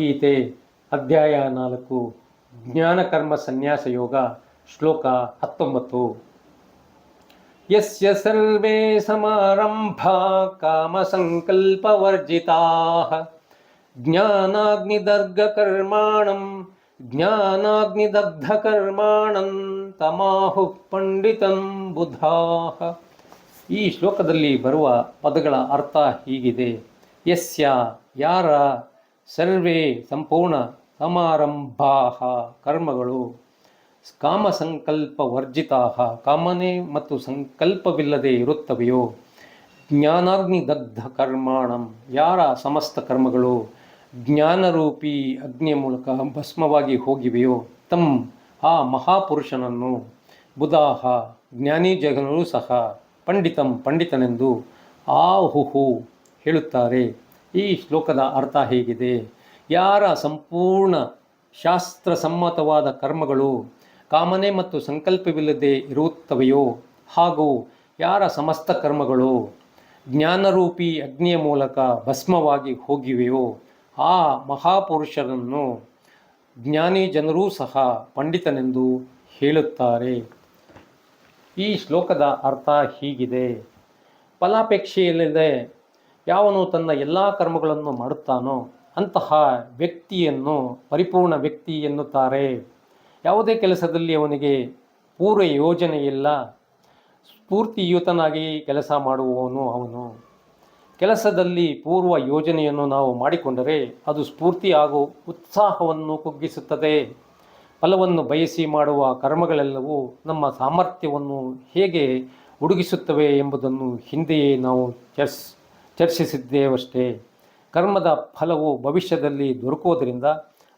ಭಗವದ್ಗೀತೆ ಅಧ್ಯಾಯ ನಾಲ್ಕು, ಜ್ಞಾನಕರ್ಮ ಸನ್ಯಾಸ ಯೋಗ, ಶ್ಲೋಕ ಹತ್ತೊಂಬತ್ತು. ಯಸ್ಯ ಸರ್ವೇ ಸಮಾರಂಭ ಕಾಮಸಂಕಲ್ಪವರ್ಜಿತಾಃ. ಜ್ಞಾನಾಗ್ನಿದರ್ಗಕರ್ಮಾಣಂ ಜ್ಞಾನಾಗ್ನಿದಗ್ಧಕರ್ಮಾಣಂ ತಮಾಹು ಪಂಡಿತಂ ಬುಧಾಹ ಈ ಶ್ಲೋಕದಲ್ಲಿ ಬರುವ ಪದಗಳ ಅರ್ಥ ಹೀಗಿದೆ. ಯಸ್ಯ, ಯಾರ ಸರ್ವೇ ಸಂಪೂರ್ಣ ಸಮಾರಂಭಾ ಕರ್ಮಗಳು ಕಾಮ ಸಂಕಲ್ಪ ವರ್ಜಿತಾ ಕಾಮನೆ ಮತ್ತು ಸಂಕಲ್ಪವಿಲ್ಲದೆ ಇರುತ್ತವೆಯೋ? ಜ್ಞಾನಾಗ್ನಿ ದಗ್ಧ ಕರ್ಮಾಣಂ ಯಾರ ಸಮಸ್ತ ಕರ್ಮಗಳು ಜ್ಞಾನರೂಪಿ ಅಗ್ನಿಯ ಮೂಲಕ ಭಸ್ಮವಾಗಿ ಹೋಗಿವೆಯೋ? ತಂ, ಆ ಮಹಾಪುರುಷನನ್ನು ಬುಧಾಹ ಜ್ಞಾನಿ ಜಗನರು ಸಹ ಪಂಡಿತಂ ಪಂಡಿತನೆಂದು ಆಹುಹು ಹೇಳುತ್ತಾರೆ. ಈ ಶ್ಲೋಕದ ಅರ್ಥ ಹೇಗಿದೆ? ಯಾರ ಸಂಪೂರ್ಣ ಶಾಸ್ತ್ರಸಮ್ಮತವಾದ ಕರ್ಮಗಳು ಕಾಮನೆ ಮತ್ತು ಸಂಕಲ್ಪವಿಲ್ಲದೆ ಇರುತ್ತವೆಯೋ? ಹಾಗೂ ಯಾರ ಸಮಸ್ತ ಕರ್ಮಗಳು ಜ್ಞಾನರೂಪಿ ಅಗ್ನಿಯ ಮೂಲಕ ಭಸ್ಮವಾಗಿ ಹೋಗಿವೆಯೋ? ಆ ಮಹಾಪುರುಷರನ್ನು ಜ್ಞಾನಿ ಜನರೂ ಸಹ ಪಂಡಿತನೆಂದು ಹೇಳುತ್ತಾರೆ. ಈ ಶ್ಲೋಕದ ಅರ್ಥ ಹೀಗಿದೆ. ಫಲಾಪೇಕ್ಷೆಯಿಲ್ಲದೆ ಯಾವನು ತನ್ನ ಎಲ್ಲ ಕರ್ಮಗಳನ್ನು ಮಾಡುತ್ತಾನೋ ಅಂತಹ ವ್ಯಕ್ತಿಯನ್ನು, ಪರಿಪೂರ್ಣ ವ್ಯಕ್ತಿ ಎನ್ನುತ್ತಾರೆ. ಯಾವುದೇ ಕೆಲಸದಲ್ಲಿ ಅವನಿಗೆ ಪೂರ್ವ ಯೋಜನೆ ಇಲ್ಲ. ಸ್ಫೂರ್ತಿಯುತನಾಗಿ ಕೆಲಸ ಮಾಡುವವನು ಅವನು. ಕೆಲಸದಲ್ಲಿ ಪೂರ್ವ ಯೋಜನೆಯನ್ನು ನಾವು ಮಾಡಿಕೊಂಡರೆ ಅದು ಸ್ಫೂರ್ತಿ ಹಾಗೂ ಉತ್ಸಾಹವನ್ನು ಕುಗ್ಗಿಸುತ್ತದೆ. ಫಲವನ್ನು ಬಯಸಿ ಮಾಡುವ ಕರ್ಮಗಳೆಲ್ಲವೂ ನಮ್ಮ ಸಾಮರ್ಥ್ಯವನ್ನು ಹೇಗೆ ಹುಡುಗಿಸುತ್ತವೆ ಎಂಬುದನ್ನು ಹಿಂದೆಯೇ ನಾವು ಚರ್ಚ್ ಚರ್ಚಿಸಿದ್ದೇವಷ್ಟೇ. ಕರ್ಮದ ಫಲವು ಭವಿಷ್ಯದಲ್ಲಿ ದೊರಕುವುದರಿಂದ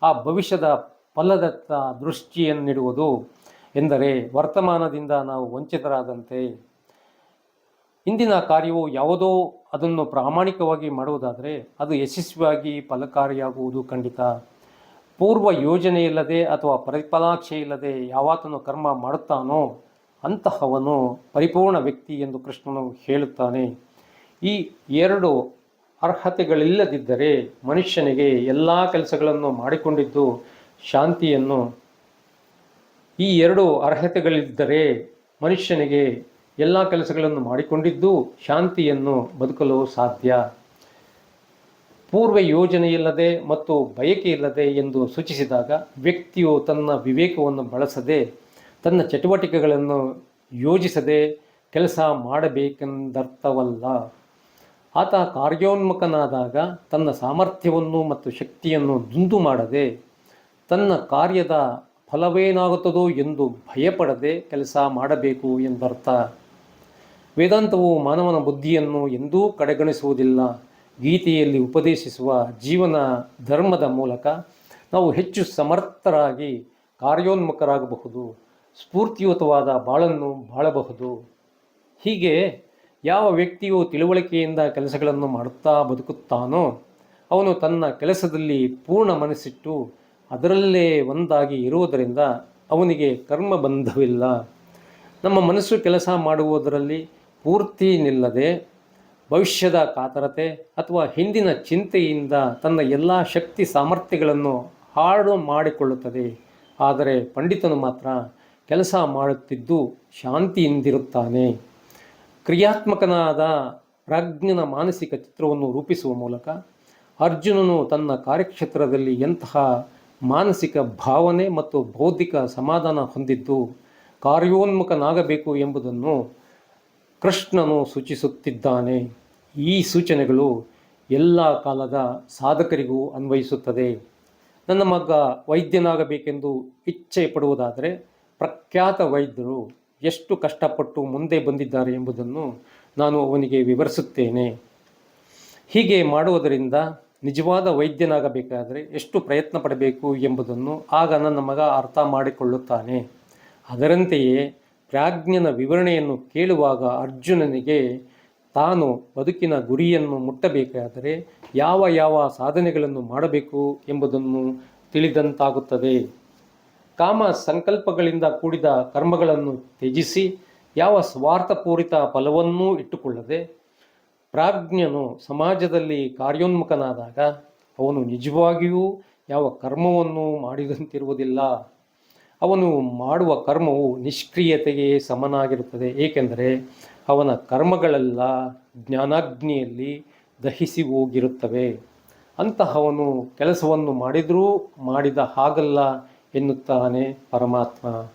ಆ ಭವಿಷ್ಯದ ಫಲದತ್ತ ದೃಷ್ಟಿಯನ್ನಿಡುವುದು ಎಂದರೆ ವರ್ತಮಾನದಿಂದ ನಾವು ವಂಚಿತರಾದಂತೆ. ಇಂದಿನ ಕಾರ್ಯವು ಯಾವುದೋ ಅದನ್ನು ಪ್ರಾಮಾಣಿಕವಾಗಿ ಮಾಡುವುದಾದರೆ ಅದು ಯಶಸ್ವಿಯಾಗಿ ಫಲಕಾರಿಯಾಗುವುದು ಖಂಡಿತ. ಪೂರ್ವ ಯೋಜನೆಯಿಲ್ಲದೆ ಅಥವಾ ಪ್ರತಿಫಲಾಕ್ಷೆ ಇಲ್ಲದೆ ಯಾವಾತನು ಕರ್ಮ ಮಾಡುತ್ತಾನೋ ಅಂತಹವನು ಪರಿಪೂರ್ಣ ವ್ಯಕ್ತಿ ಎಂದು ಕೃಷ್ಣನು ಹೇಳುತ್ತಾನೆ. ಈ ಎರಡು ಅರ್ಹತೆಗಳಿಲ್ಲದಿದ್ದರೆ ಮನುಷ್ಯನಿಗೆ ಎಲ್ಲ ಕೆಲಸಗಳನ್ನು ಮಾಡಿಕೊಂಡಿದ್ದು ಶಾಂತಿಯನ್ನು. ಈ ಎರಡು ಅರ್ಹತೆಗಳಿದ್ದರೆ ಮನುಷ್ಯನಿಗೆ ಎಲ್ಲ ಕೆಲಸಗಳನ್ನು ಮಾಡಿಕೊಂಡಿದ್ದು ಶಾಂತಿಯನ್ನು ಬದುಕಲು ಸಾಧ್ಯ. ಪೂರ್ವ ಯೋಜನೆಯಿಲ್ಲದೆ ಮತ್ತು ಬಯಕೆ ಇಲ್ಲದೆ ಎಂದು ಸೂಚಿಸಿದಾಗ ವ್ಯಕ್ತಿಯು ತನ್ನ ವಿವೇಕವನ್ನು ಬಳಸದೆ, ತನ್ನ ಚಟುವಟಿಕೆಗಳನ್ನು ಯೋಜಿಸದೆ ಕೆಲಸ ಮಾಡಬೇಕೆಂದರ್ಥವಲ್ಲ. ಆತ ಕಾರ್ಯೋನ್ಮುಖನಾದಾಗ ತನ್ನ ಸಾಮರ್ಥ್ಯವನ್ನು ಮತ್ತು ಶಕ್ತಿಯನ್ನು ದುಂದು ಮಾಡದೆ ತನ್ನ ಕಾರ್ಯದ ಫಲವೇನಾಗುತ್ತದೋ ಎಂದು ಭಯಪಡದೆ ಕೆಲಸ ಮಾಡಬೇಕು ಎಂದರ್ಥ. ವೇದಾಂತವು ಮಾನವನ ಬುದ್ಧಿಯನ್ನು ಎಂದೂ ಕಡೆಗಣಿಸುವುದಿಲ್ಲ. ಗೀತೆಯಲ್ಲಿ ಉಪದೇಶಿಸುವ ಜೀವನ ಧರ್ಮದ ಮೂಲಕ ನಾವು ಹೆಚ್ಚು ಸಮರ್ಥರಾಗಿ ಕಾರ್ಯೋನ್ಮುಖರಾಗಬಹುದು. ಸ್ಫೂರ್ತಿಯುತವಾದ ಬಾಳನ್ನು ಬಾಳಬಹುದು. ಹೀಗೆ ಯಾವ ವ್ಯಕ್ತಿಯು ತಿಳುವಳಿಕೆಯಿಂದ ಕೆಲಸಗಳನ್ನು ಮಾಡುತ್ತಾ ಬದುಕುತ್ತಾನೋ, ಅವನು ತನ್ನ ಕೆಲಸದಲ್ಲಿ ಪೂರ್ಣ ಮನಸ್ಸಿಟ್ಟು ಅದರಲ್ಲೇ ಒಂದಾಗಿ ಇರುವುದರಿಂದ ಅವನಿಗೆ ಕರ್ಮ ಬಂಧವಿಲ್ಲ ನಮ್ಮ ಮನಸ್ಸು ಕೆಲಸ ಮಾಡುವುದರಲ್ಲಿ ಪೂರ್ತಿ ನಿಲ್ಲದೆ, ಭವಿಷ್ಯದ ಕಾತರತೆ ಅಥವಾ ಹಿಂದಿನ ಚಿಂತೆಯಿಂದ ತನ್ನ ಎಲ್ಲ ಶಕ್ತಿ ಸಾಮರ್ಥ್ಯಗಳನ್ನು ಹಾಳು ಮಾಡಿಕೊಳ್ಳುತ್ತದೆ. ಆದರೆ ಪಂಡಿತನು ಮಾತ್ರ ಕೆಲಸ ಮಾಡುತ್ತಿದ್ದು ಶಾಂತಿಯಿಂದಿರುತ್ತಾನೆ. ಕ್ರಿಯಾತ್ಮಕನಾದ ಪ್ರಾಜ್ಞನ ಮಾನಸಿಕ ಚಿತ್ರವನ್ನು ರೂಪಿಸುವ ಮೂಲಕ ಅರ್ಜುನನು ತನ್ನ ಕಾರ್ಯಕ್ಷೇತ್ರದಲ್ಲಿ ಎಂತಹ ಮಾನಸಿಕ ಭಾವನೆ ಮತ್ತು ಬೌದ್ಧಿಕ ಸಮಾಧಾನ ಹೊಂದಿದ್ದು ಕಾರ್ಯೋನ್ಮುಖನಾಗಬೇಕು ಎಂಬುದನ್ನು ಕೃಷ್ಣನು ಸೂಚಿಸುತ್ತಿದ್ದಾನೆ. ಈ ಸೂಚನೆಗಳು ಎಲ್ಲ ಕಾಲದ ಸಾಧಕರಿಗೂ ಅನ್ವಯಿಸುತ್ತದೆ. ನನ್ನ ಮಗ ವೈದ್ಯನಾಗಬೇಕೆಂದು ಇಚ್ಛೆ ಪಡುವುದಾದರೆ ಪ್ರಖ್ಯಾತ ವೈದ್ಯರು ಎಷ್ಟು ಕಷ್ಟಪಟ್ಟು ಮುಂದೆ ಬಂದಿದ್ದಾರೆ ಎಂಬುದನ್ನು ನಾನು ಅವನಿಗೆ ವಿವರಿಸುತ್ತೇನೆ. ಹೀಗೆ ಮಾಡುವುದರಿಂದ ನಿಜವಾದ ವೈದ್ಯನಾಗಬೇಕಾದರೆ ಎಷ್ಟು ಪ್ರಯತ್ನ ಪಡಬೇಕು ಎಂಬುದನ್ನು ಆಗ ನನ್ನ ಮಗ ಅರ್ಥ ಮಾಡಿಕೊಳ್ಳುತ್ತಾನೆ. ಅದರಂತೆಯೇ ಪ್ರಾಜ್ಞನ ವಿವರಣೆಯನ್ನು ಕೇಳುವಾಗ ಅರ್ಜುನನಿಗೆ ತಾನು ಬದುಕಿನ ಗುರಿಯನ್ನು ಮುಟ್ಟಬೇಕಾದರೆ ಯಾವ ಯಾವ ಸಾಧನೆಗಳನ್ನು ಮಾಡಬೇಕು ಎಂಬುದನ್ನು ತಿಳಿದಂತಾಗುತ್ತದೆ. ಕಾಮ ಸಂಕಲ್ಪಗಳಿಂದ ಕೂಡಿದ ಕರ್ಮಗಳನ್ನು ತ್ಯಜಿಸಿ, ಯಾವ ಸ್ವಾರ್ಥಪೂರಿತ ಫಲವನ್ನೂ ಇಟ್ಟುಕೊಳ್ಳದೆ ಪ್ರಾಜ್ಞನು ಸಮಾಜದಲ್ಲಿ ಕಾರ್ಯೋನ್ಮುಖನಾದಾಗ ಅವನು ನಿಜವಾಗಿಯೂ ಯಾವ ಕರ್ಮವನ್ನು ಮಾಡಿದಂತಿರುವುದಿಲ್ಲ. ಅವನು ಮಾಡುವ ಕರ್ಮವು ನಿಷ್ಕ್ರಿಯತೆಗೆ ಸಮನಾಗಿರುತ್ತದೆ, ಏಕೆಂದರೆ ಅವನ ಕರ್ಮಗಳೆಲ್ಲ ಜ್ಞಾನಾಗ್ನಿಯಲ್ಲಿ ದಹಿಸಿ ಹೋಗಿರುತ್ತವೆ. ಅಂತಹವನು ಕೆಲಸವನ್ನು ಮಾಡಿದರೂ ಮಾಡಿದ ಹಾಗಲ್ಲ ಎನ್ನುತ್ತಾನೆ ಪರಮಾತ್ಮ.